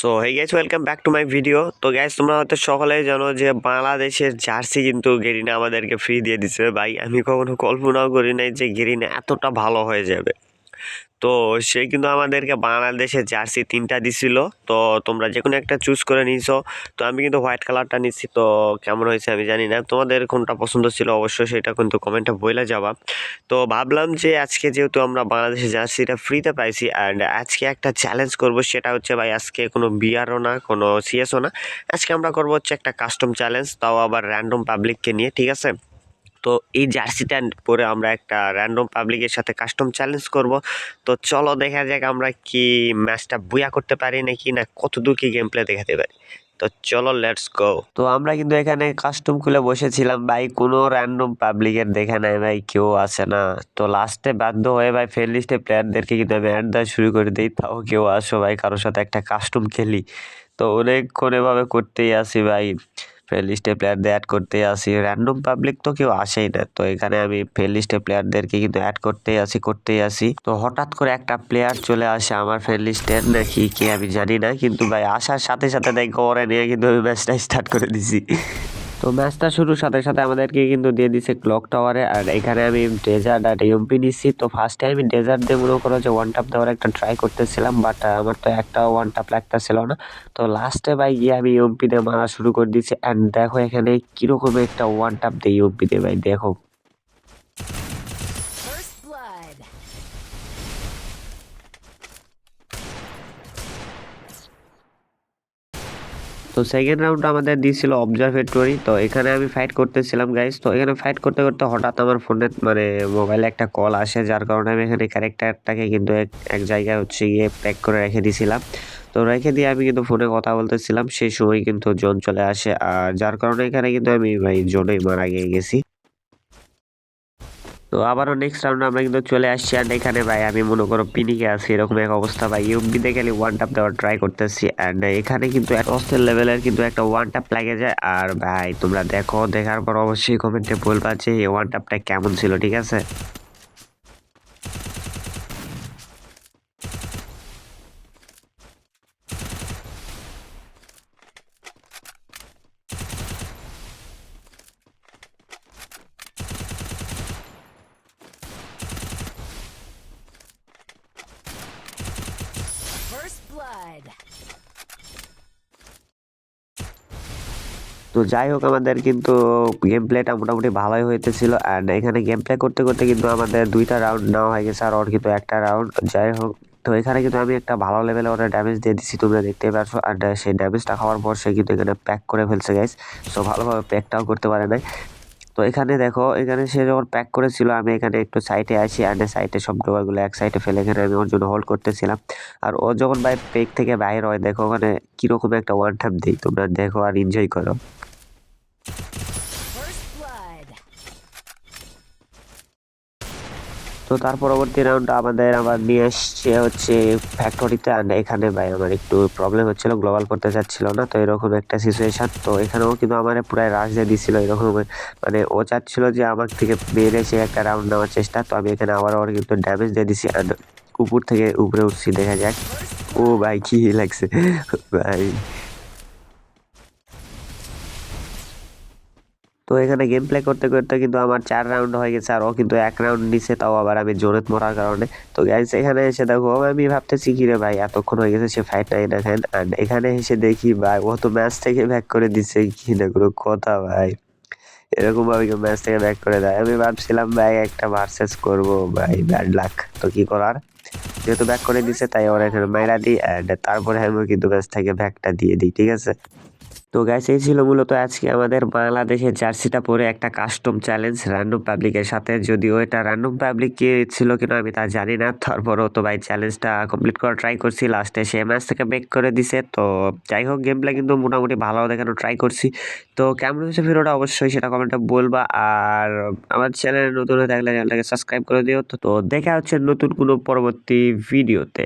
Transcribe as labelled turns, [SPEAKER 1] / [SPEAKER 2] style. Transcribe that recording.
[SPEAKER 1] So hey guys welcome back to my video তো guys তোমরা হয়তো সকলেই জানো যে বাংলাদেশের জার্সি কিন্তু গেরিনা আমাদেরকে ফ্রি দিয়ে দিছে। ভাই, আমি কখনো কল্পনাও করি নাই যে গেরিনা এতটা ভালো হয়ে যাবে। তো সে কিন্তু আমাদেরকে বাংলাদেশের জার্সি তিনটা দিছিল। তো তোমরা যে কোনো একটা চুজ করে নিছো। তো আমি কিন্তু হোয়াইট কালারটা নিচ্ছি। তো কেমন হয়েছে আমি জানি না। তোমাদের কোনটা পছন্দ ছিল অবশ্যই সেটা কিন্তু কমেন্টে বলে যাবা। তো ভাবলাম যে আজকে যেহেতু আমরা বাংলাদেশের জার্সিটা ফ্রিতে পাইছি অ্যান্ড আজকে একটা চ্যালেঞ্জ করব সেটা হচ্ছে ভাই আজকে কোনো বিয়ারও না, কোনো সিএসও না। আজকে আমরা করব হচ্ছে একটা কাস্টম চ্যালেঞ্জ তাও আবার র্যান্ডম পাবলিককে নিয়ে, ঠিক আছে? তো এই জার্সিটা পরে আমরা একটা র্যান্ডম পাবলিকের সাথে কাস্টম চ্যালেঞ্জ করব। তো চলো দেখা যাক আমরা কি ম্যাচটা বুয়া করতে পারি নাকি না কতদূর কি গেম প্লে দেখাতে পারি। তো চলো লেটস গো তো আমরা কিন্তু এখানে কাস্টম খুলে বসেছিলাম। ভাই, কোনো র্যান্ডম পাবলিকের দেখে নাই ভাই, কেউ আসে না। তো লাস্টে বাধ্য হয়ে ভাই ফেল লিস্টে প্লেয়ারদেরকে কিন্তু আমি অ্যাড দেওয়া শুরু করে দিই। তাও কেউ আসো ভাই, কারোর সাথে একটা কাস্টম খেলি। তো অনেকক্ষণ এভাবে করতেই আসি ভাই। লিস্টে প্লেয়ারদের অ্যাড করতে আসি। র্যান্ডম পাবলিক তো কেউ আসেই না। তো এখানে আমি লিস্টে প্লেয়ারদেরকে কিন্তু অ্যাড করতেই আসি করতেই আসি। তো হঠাৎ করে একটা প্লেয়ার চলে আসে আমার ফ্রেন্ড লিস্টের নাকি কে আমি জানি না, কিন্তু ভাই আসার সাথে সাথে দেখো, ওরা নিয়ে কিন্তু আমি ম্যাচটা স্টার্ট করে দিছি। তো ম্যাচটা শুরুর সাথে সাথে আমাদেরকে কিন্তু দিয়ে দিছে ক্লক টাওয়ারে আর এখানে আমি ডেজার্ট আর এমপি নিচ্ছি। তো ফার্স্টে আমি ডেজার্ট দিয়ে মনে করো যে ওয়ান টাপ দেওয়ার একটা ট্রাই করতেছিলাম বাট আমার তো একটা ওয়ান টাপ লাগতেছিল না। তো লাস্টে ভাই গিয়ে আমি এমপি দিয়ে মারা শুরু করে দিয়েছি অ্যান্ড দেখো এখানে কীরকম একটা ওয়ান টাপ দিই এমপি দিয়ে ভাই, দেখো
[SPEAKER 2] First blood.
[SPEAKER 1] তো সেকেন্ড রাউন্ড আমাদের দিয়েছিল অবজারভেটরি তো এখানে আমি ফাইট করতেছিলাম গাইজ তো এখানে ফাইট করতে করতে হঠাৎ আমার ফোনে মানে মোবাইলে একটা কল আসে, যার কারণে আমি এখানে ক্যারেক্টারটাকে কিন্তু এক এক জায়গায় হচ্ছে গিয়ে প্যাক করে রেখে দিয়েছিলাম তো রেখে দিয়ে আমি কিন্তু ফোনে কথা বলতেছিলাম, সেই সময় কিন্তু জোন চলে আসে, আর যার কারণে এখানে কিন্তু আমি ভাই জোনেই মারা গিয়ে গেছি। তো আবারও নেক্সট রাউন্ড আমরা কিন্তু চলে আসছি। অ্যান্ড এখানে ভাই আমি মনে করো পিনিকে আছি, এরকম এক অবস্থা ভাই। ইউবিতে গেলে ওয়ান টাপ দেওয়ার ট্রাই করতেছি। অ্যান্ড এখানে কিন্তু এক অস্টের লেভেলের কিন্তু একটা ওয়ান টাপ লাগে যায়। আর ভাই তোমরা দেখো, দেখার পর অবশ্যই কমেন্টে বলবা যে এই ওয়ান টাপটা কেমন ছিল, ঠিক আছে?
[SPEAKER 2] Blood.
[SPEAKER 1] তো যাই হোক আমাদের কিন্তু গেম প্লেটা মোটামুটি ভালোই হইতেছিল অ্যান্ড এখানে গেম প্লে করতে করতে কিন্তু আমাদের দুইটা রাউন্ড নেওয়া হয়ে গেছে, আর ওর কিন্তু একটা রাউন্ড যাই হোক তো এখানে কিন্তু আমি একটা ভালো লেভেলে ওরা ড্যামেজ দিয়ে দিচ্ছি তোমরা দেখতে পারছ অ্যান্ড সেই ড্যামেজটা খাওয়ার পর সে কিন্তু এখানে প্যাক করে ফেলছে গাইস সো ভালোভাবে প্যাকটাও করতে পারে নাই। তো এখানে দেখো, এখানে সে যখন প্যাক করেছিল, আমি এখানে একটু সাইডে আসি আর সাইডে সব ডোবারগুলো এক সাইডে ফেলে এখানে আমি ওর জন্য হোল্ড করতেছিলাম। আর ও যখন ভাই পেক থেকে বাইর হয়, দেখো ওখানে কীরকম একটা ওয়ান টাইম দিই তোমরা, দেখো আর এনজয় করো
[SPEAKER 2] First blood.
[SPEAKER 1] তো তার পরবর্তী রাউন্ড আমাদের আবার নিয়ে এসছে হচ্ছে ফ্যাক্টরিতে আর এখানে ভাই আমার একটু প্রবলেম হচ্ছিল গ্লোবাল করতে চাচ্ছিল না, তো এরকম একটা সিচুয়েশন তো এখানেও কিন্তু আমার প্রায় রাশ দিয়ে দিচ্ছিল এরকম মানে ও চাচ্ছিল যে আমার থেকে সে একটা রাউন্ড নেওয়ার চেষ্টা। তো আমি এখানে আবার ওর কিন্তু ড্যামেজ দিয়ে দিছি। আর উপর থেকে উপরে উঠছি, দেখা যাক। ও ভাই কী লাগছে। ভাই। তো এখানে গেম প্লে করতে করতে কিন্তু আমার চার রাউন্ড হয়ে গেছে আর ও কিন্তু এক রাউন্ড নিছে, তাও আবার আমি জোরে মরার কারণে। তো গাইস এখানে এসে দেখো আমি ভাবতেছি কি রে ভাই, এতক্ষণ হয়ে গেছে, সে ফাইট নাই আর এখানে এসে দেখি ভাই, ও তো ম্যাচ থেকে ব্যাক করে দিচ্ছে কি না কোনো কথা ভাই। এরকম ভাবে কেউ ম্যাচ থেকে ব্যাক করে দেয়। আমি ভাবছিলাম, ভাই, একটা ভার্সেস করব, ভাই ব্যাড লাক তো কি করার? যেহেতু ব্যাক করে দিছে, তাই ওরা এখানে মাইরা দিই। অ্যান্ড তারপরে আমি কিন্তু ম্যাচ থেকে ব্যাকটা দিয়ে দিই, ঠিক আছে? তো গ্যাস এই ছিল মূলত আজকে আমাদের বাংলাদেশের জার্সিটা পরে একটা কাস্টম চ্যালেঞ্জ র্যান্ডম পাবলিকের সাথে। যদিও এটা র্যান্ডম পাবলিক কে ছিল কিনা আমি তা জানি না। তারপরও তো ভাই চ্যালেঞ্জটা কমপ্লিট করার ট্রাই করছি। লাস্টে সে ম্যাচ থেকে বেক করে দিছে। তো যাই হোক গেম প্লে কিন্তু মোটামুটি ভালো দেখানো ট্রাই করছি। তো কেমন হয়েছে ভিডিওটা অবশ্যই সেটা কমেন্টে বলবা। আর আমার চ্যানেলে নতুন হয়ে থাকলে চ্যানেলটাকে সাবস্ক্রাইব করে দিও। তো দেখা হচ্ছে নতুন কোনো পরবর্তী ভিডিওতে